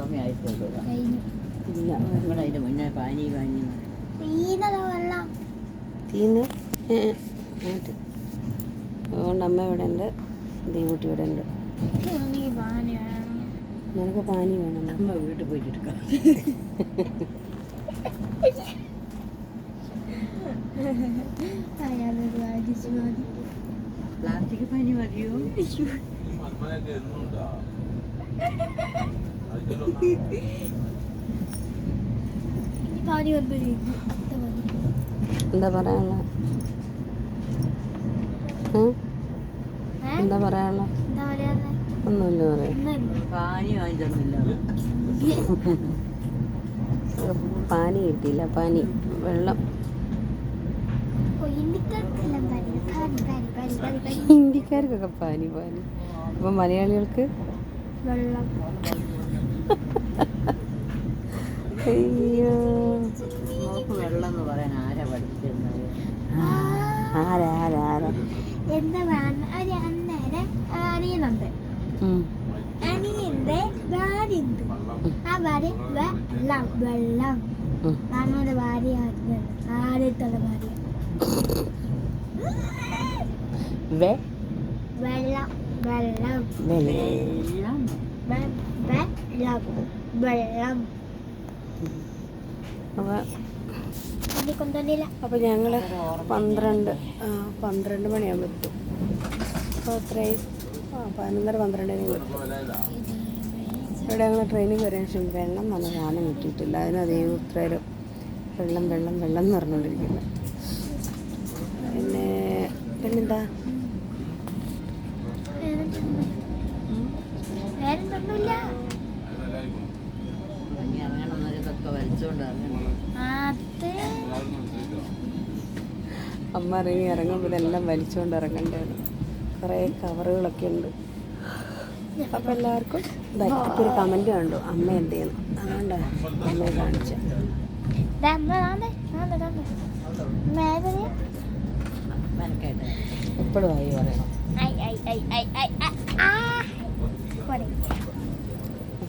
സമയമായിട്ടുള്ളൂ കഴിഞ്ഞു. ഇല്ല. ഇവിടെ അതിന്റെ മുന്നേ പാനി പാനി. തീന്ന് അതുകൊണ്ട് അമ്മ ഇവിടെ ഉണ്ട്. ദൈവട്ടി ഇവിടെ ഉണ്ട്. നിനക്ക് പാനി വേണം. അമ്മ വീട്ടിൽ പോയിട്ട് എടുക്കാം പ്ലാസ്റ്റിക് പാനി മതിയോ? എന്താ പറയാനുള്ള? എന്താ പറയാനുള്ള? ഒന്നുമില്ല പറയാം പാനി കിട്ടിയില്ല പാനി വെള്ളം. ഹിന്ദിക്കാർക്കൊക്കെ പാനി പാനി. അപ്പം മലയാളികൾക്ക്? വെള്ളം. അയ്യോ. വെള്ളം എന്ന് പറയാൻ ആരാ പഠിപ്പിച്ചിരുന്നത് ആരാ ആരാ ആരാ? എന്താ വേണം ഒരു അന്നേരം അനിയനുണ്ട്. അനിയന്റെ ഭാര്യയുണ്ട്. ആ ഭാര്യ വെള്ളം വെള്ളം. ഉം. ഞങ്ങളുടെ ഭാര്യ ആദ്യത്തുള്ള ഭാര്യ. വെ? വെള്ളം വെള്ളം. വെളി വെള്ളം. വെള്ളം അപ്പം അപ്പോൾ ഞങ്ങൾ പന്ത്രണ്ട് പന്ത്രണ്ട് മണിയാകുമ്പോൾ എത്തും. അപ്പോൾ അത്രയും ആ പതിനൊന്നര പന്ത്രണ്ടിന് ഇവിടെ ഞങ്ങൾ ട്രെയിനിൽ കയറിയ ശേഷം വെള്ളം വന്ന സാധനം കിട്ടിയിട്ടില്ല. അതിനധികം ഉത്തരം വെള്ളം വെള്ളം വെള്ളം എന്ന് പറഞ്ഞുകൊണ്ടിരിക്കുന്നത് പിന്നെ പിന്നെന്താ? ഇതൊക്കെ അമ്മ ഇറങ്ങി ഇറങ്ങുമ്പോൾ ഇതെല്ലാം വലിച്ചുകൊണ്ട് ഇറങ്ങേണ്ടതാണ് കുറേ കവറുകളൊക്കെ ഉണ്ട്. അപ്പോൾ എല്ലാവർക്കും ഇപ്പോൾ ഒരു കമന്റ് കണ്ടു. അമ്മ എന്ത് ചെയ്യുന്നു? അതുകൊണ്ട് അമ്മയെ കാണിച്ചു. എപ്പോഴും ആയി പറയണം.